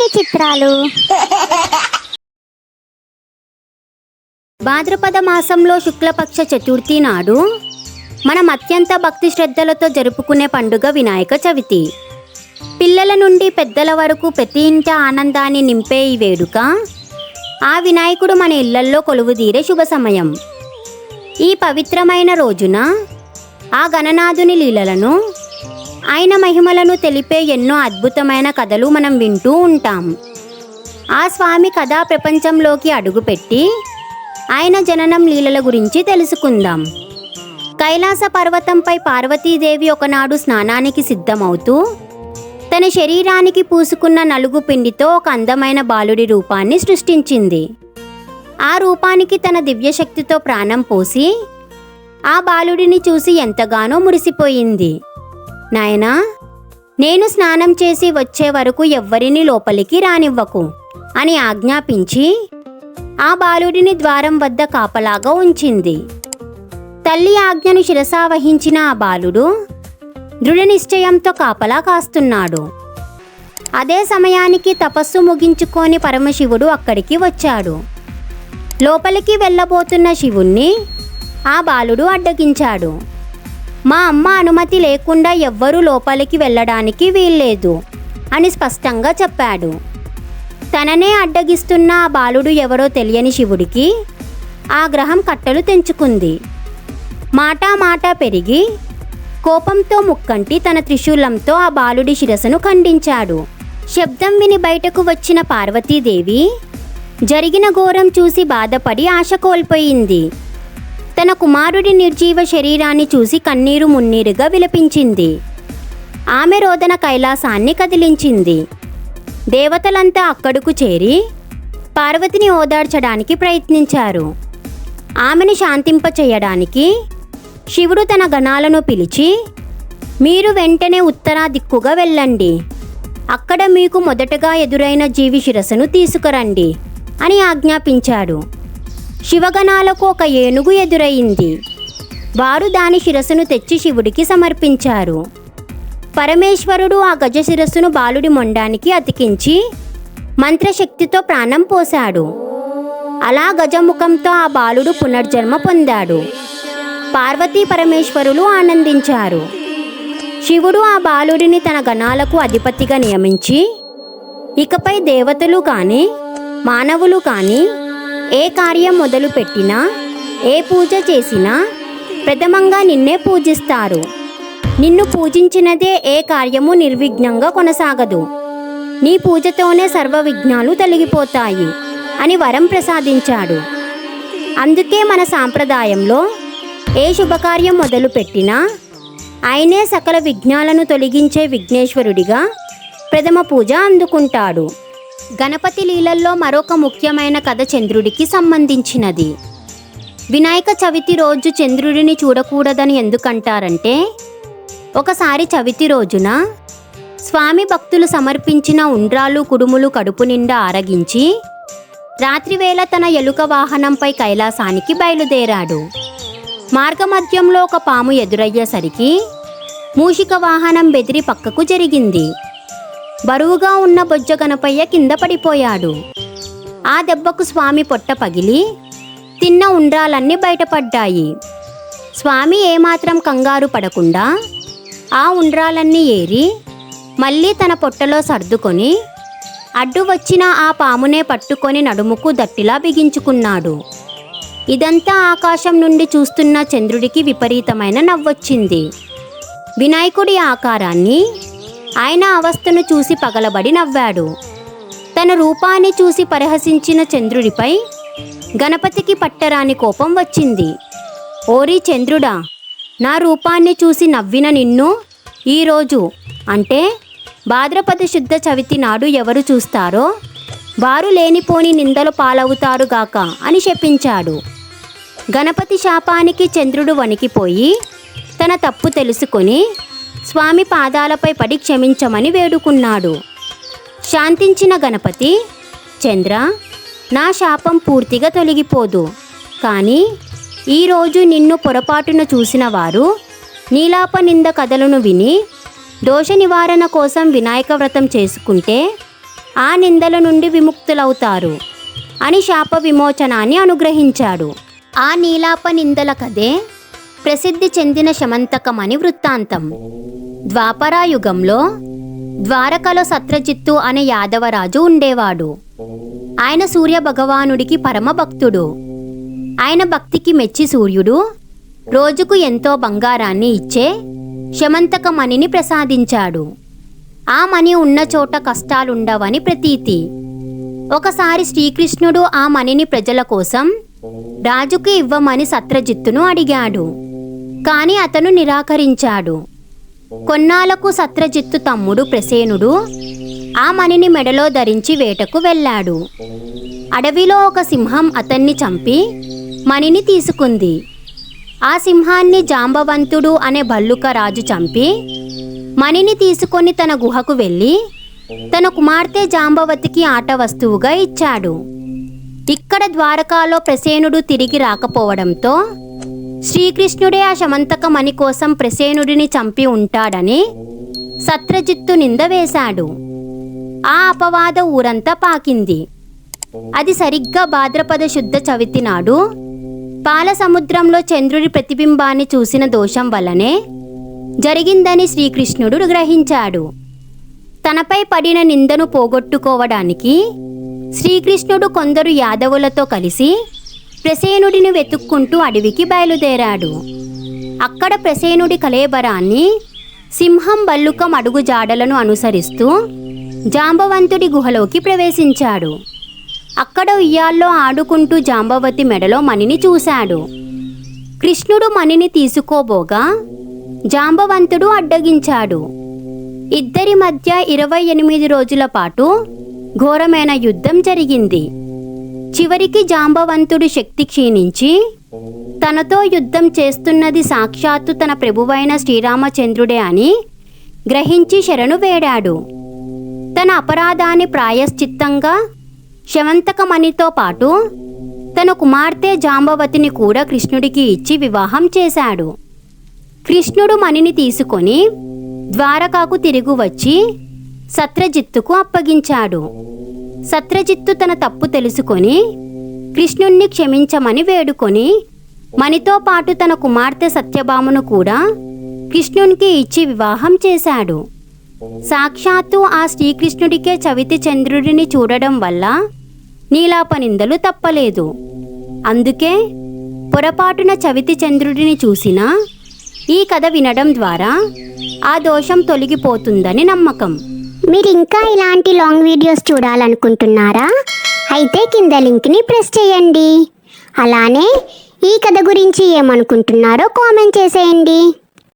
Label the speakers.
Speaker 1: ఇన్ని చిత్రాలు?
Speaker 2: భాద్రపద మాసంలో శుక్లపక్ష చతుర్థి నాడు మనం అత్యంత భక్తి శ్రద్ధలతో జరుపుకునే పండుగ వినాయక చవితి. పిల్లల నుండి పెద్దల వరకు ప్రతి ఇంట ఆనందాన్ని నింపే ఈ వేడుక ఆ వినాయకుడు మన ఇళ్ళల్లో కొలువుదీరే శుభ సమయం. ఈ పవిత్రమైన రోజున ఆ గణనాథుని లీలలను ఆయన మహిమలను తెలిపే ఎన్నో అద్భుతమైన కథలు మనం వింటూ ఉంటాం. ఆ స్వామి కథా ప్రపంచంలోకి అడుగుపెట్టి ఆయన జననం లీలల గురించి తెలుసుకుందాం. కైలాస పర్వతంపై పార్వతీదేవి ఒకనాడు స్నానానికి సిద్ధమవుతూ తన శరీరానికి పూసుకున్న నలుగు పిండితో ఒక అందమైన బాలుడి రూపాన్ని సృష్టించింది. ఆ రూపానికి తన దివ్యశక్తితో ప్రాణం పోసి ఆ బాలుడిని చూసి ఎంతగానో మురిసిపోయింది. నాయనా నేను స్నానం చేసి వచ్చే వరకు ఎవ్వరిని లోపలికి రానివ్వకు అని ఆజ్ఞాపించి ఆ బాలుడిని ద్వారం వద్ద కాపలాగా ఉంచింది. తల్లి ఆజ్ఞను శిరసావహించిన ఆ బాలుడు దృఢనిశ్చయంతో కాపలా కాస్తున్నాడు. అదే సమయానికి తపస్సు ముగించుకొని పరమశివుడు అక్కడికి వచ్చాడు. లోపలికి వెళ్ళబోతున్న శివుణ్ణి ఆ బాలుడు అడ్డగించాడు. మా అమ్మ అనుమతి లేకుండా ఎవ్వరూ లోపలికి వెళ్ళడానికి వీల్లేదు అని స్పష్టంగా చెప్పాడు. తననే అడ్డగిస్తున్న ఆ బాలుడు ఎవరో తెలియని శివుడికి ఆ గ్రహం కట్టలు తెంచుకుంది. మాటా మాటా పెరిగి కోపంతో ముక్కంటి తన త్రిశూలంతో ఆ బాలుడి శిరస్సును ఖండించాడు. శబ్దం విని బయటకు వచ్చిన పార్వతీదేవి జరిగిన ఘోరం చూసి బాధపడి ఆశ కోల్పోయింది. తన కుమారుడి నిర్జీవ శరీరాన్ని చూసి కన్నీరు మున్నీరుగా విలపించింది. ఆమె రోదన కైలాసాన్ని కదిలించింది. దేవతలంతా అక్కడకు చేరి పార్వతిని ఓదార్చడానికి ప్రయత్నించారు. ఆమెను శాంతింపచేయడానికి శివుడు తన గణాలను పిలిచి మీరు వెంటనే ఉత్తరా దిక్కుగా వెళ్ళండి. అక్కడ మీకు మొదటగా ఎదురైన జీవి శిరస్సును తీసుకురండి అని ఆజ్ఞాపించాడు. శివగణాలకు ఒక ఏనుగు ఎదురయింది వారు దాని శిరస్సును తెచ్చి శివుడికి సమర్పించారు. పరమేశ్వరుడు ఆ గజ శిరస్సును బాలుడి మొండానికి అతికించి మంత్రశక్తితో ప్రాణం పోశాడు. అలా గజముఖంతో ఆ బాలుడు పునర్జన్మ పొందాడు. పార్వతీ పరమేశ్వరులు ఆనందించారు. శివుడు ఆ బాలుడిని తన గణాలకు అధిపతిగా నియమించి ఇకపై దేవతలు కానీ మానవులు కానీ ఏ కార్యం మొదలుపెట్టినా ఏ పూజ చేసినా ప్రథమంగా నిన్నే పూజిస్తారు. నిన్ను పూజించినదే ఏ కార్యము నిర్విఘ్నంగా కొనసాగదు. నీ పూజతోనే సర్వ విఘ్నాలు తొలగిపోతాయి అని వరం ప్రసాదించాడు. అందుకే మన సాంప్రదాయంలో ఏ శుభకార్యం మొదలుపెట్టినా ఆయనే సకల విఘ్నాలను తొలగించే విఘ్నేశ్వరుడిగా ప్రథమ పూజ అందుకుంటాడు. గణపతి లీలల్లో మరొక ముఖ్యమైన కథ చంద్రుడికి సంబంధించినది. వినాయక చవితి రోజు చంద్రుడిని చూడకూడదని ఎందుకంటారంటే ఒకసారి చవితి రోజున స్వామి భక్తులు సమర్పించిన ఉండ్రాలు కుడుములు కడుపు నిండా ఆరగించి రాత్రివేళ తన ఎలుక వాహనంపై కైలాసానికి బయలుదేరాడు. మార్గమధ్యంలో ఒక పాము ఎదురయ్యేసరికి మూషిక వాహనం బెదిరి పక్కకు జరిగింది. బరువుగా ఉన్న బొజ్జ గణపయ్య కింద పడిపోయాడు. ఆ దెబ్బకు స్వామి పొట్ట పగిలి తిన్న ఉండ్రాలన్నీ బయటపడ్డాయి. స్వామి ఏమాత్రం కంగారు పడకుండా ఆ ఉండ్రాలన్నీ ఏరి మళ్ళీ తన పొట్టలో సర్దుకొని అడ్డు వచ్చిన ఆ పామునే పట్టుకొని నడుముకు దట్టిలా బిగించుకున్నాడు. ఇదంతా ఆకాశం నుండి చూస్తున్న చంద్రుడికి విపరీతమైన నవ్వొచ్చింది. వినాయకుడి ఆకారాన్ని ఆయన అవస్థను చూసి పగలబడి నవ్వాడు. తన రూపాన్ని చూసి పరిహసించిన చంద్రుడిపై గణపతికి పట్టరాని కోపం వచ్చింది. ఓరి చంద్రుడా నా రూపాన్ని చూసి నవ్విన నిన్ను ఈరోజు అంటే భాద్రపద శుద్ధ చవితి నాడు ఎవరు చూస్తారో వారు లేనిపోని నిందలు పాలవుతారుగాక అని శపించాడు. గణపతి శాపానికి చంద్రుడు వణికిపోయి తన తప్పు తెలుసుకొని స్వామి పాదాలపై పడి క్షమించమని వేడుకున్నాడు. శాంతించిన గణపతి చంద్ర నా శాపం పూర్తిగా తొలగిపోదు. కానీ ఈరోజు నిన్ను పొరపాటున చూసిన వారు నీలాప నింద కథలను విని దోష నివారణ కోసం వినాయక వ్రతం చేసుకుంటే ఆ నిందల నుండి విముక్తులవుతారు అని శాప విమోచనాన్ని అనుగ్రహించాడు. ఆ నీలాప నిందల కథే ప్రసిద్ధి చెందిన శమంతకమని వృత్తాంతం. ద్వాపరాయుగంలో ద్వారకలో సత్రజిత్తు అనే యాదవరాజు ఉండేవాడు. ఆయన సూర్య భగవానుడికి పరమభక్తుడు. ఆయన భక్తికి మెచ్చి సూర్యుడు. రోజుకు ఎంతో బంగారాన్ని ఇచ్చే శమంతక మణిని ప్రసాదించాడు. ఆ మణి ఉన్న చోట కష్టాలుండవని ప్రతీతి. ఒకసారి శ్రీకృష్ణుడు ఆ మణిని ప్రజల కోసం రాజుకు ఇవ్వమని సత్రజిత్తును అడిగాడు. కాని అతను నిరాకరించాడు. కొన్నాళ్ళకు సత్రజిత్తు తమ్ముడు ప్రసేనుడు ఆ మణిని మెడలో ధరించి వేటకు వెళ్ళాడు. అడవిలో ఒక సింహం అతన్ని చంపి మణిని తీసుకుంది. ఆ సింహాన్ని జాంబవంతుడు అనే భల్లుక రాజు చంపి మణిని తీసుకొని తన గుహకు వెళ్ళి తన కుమార్తె జాంబవతికి ఆట వస్తువుగా ఇచ్చాడు. ఇక్కడ ద్వారకాలో ప్రసేనుడు తిరిగి రాకపోవడంతో శ్రీకృష్ణుడే ఆ శమంతక మణి కోసం ప్రసేనుడిని చంపి ఉంటాడని సత్రజిత్తు నింద వేశాడు. ఆ అపవాద ఊరంతా పాకింది. అది సరిగ్గా భాద్రపద శుద్ధ చవితి నాడు పాలసముద్రంలో చంద్రుడి ప్రతిబింబాన్ని చూసిన దోషం వల్లనే జరిగిందని శ్రీకృష్ణుడు గ్రహించాడు. తనపై పడిన నిందను పోగొట్టుకోవడానికి శ్రీకృష్ణుడు కొందరు యాదవులతో కలిసి ప్రసేనుడిని వెతుక్కుంటూ అడవికి బయలుదేరాడు. అక్కడ ప్రసేనుడి కలేబరాన్ని సింహం బల్లుకం అడుగు జాడలను అనుసరిస్తూ జాంబవంతుడి గుహలోకి ప్రవేశించాడు. అక్కడ ఉయ్యాల్లో ఆడుకుంటూ జాంబవతి మెడలో మణిని చూశాడు. కృష్ణుడు మణిని తీసుకోబోగా జాంబవంతుడు అడ్డగించాడు. ఇద్దరి మధ్య ఇరవై ఎనిమిది రోజుల పాటు ఘోరమైన యుద్ధం జరిగింది. చివరికి జాంబవంతుడు శక్తి క్షీణించి తనతో యుద్ధం చేస్తున్నది సాక్షాత్తు తన ప్రభువైన శ్రీరామచంద్రుడే అని గ్రహించి శరణు వేడాడు. తన అపరాధాన్ని ప్రాయశ్చిత్తంగా శవంతకమణితో పాటు తన కుమార్తె జాంబవతిని కూడా కృష్ణుడికి ఇచ్చి వివాహం చేశాడు. కృష్ణుడు మణిని తీసుకొని ద్వారకాకు తిరిగి వచ్చి సత్రజిత్తుకు అప్పగించాడు. సత్రజిత్తు తన తప్పు తెలుసుకొని కృష్ణుణ్ణి క్షమించమని వేడుకొని మణితో పాటు తన కుమార్తె సత్యభామను కూడా కృష్ణునికి ఇచ్చి వివాహం చేశాడు. సాక్షాత్తు ఆ శ్రీకృష్ణుడికే చవితి చంద్రుడిని చూడడం వల్ల నీలాపనిందలు తప్పలేదు. అందుకే పొరపాటున చవితి చంద్రుడిని చూసినా ఈ కథ వినడం ద్వారా ఆ దోషం తొలగిపోతుందని నమ్మకం.
Speaker 1: మీరు ఇంకా ఇలాంటి లాంగ్ వీడియోస్ చూడాలనుకుంటున్నారా? అయితే కింద లింక్ని ప్రెస్ చేయండి. అలానే ఈ కథ గురించి ఏమనుకుంటున్నారో కామెంట్ చేసేయండి.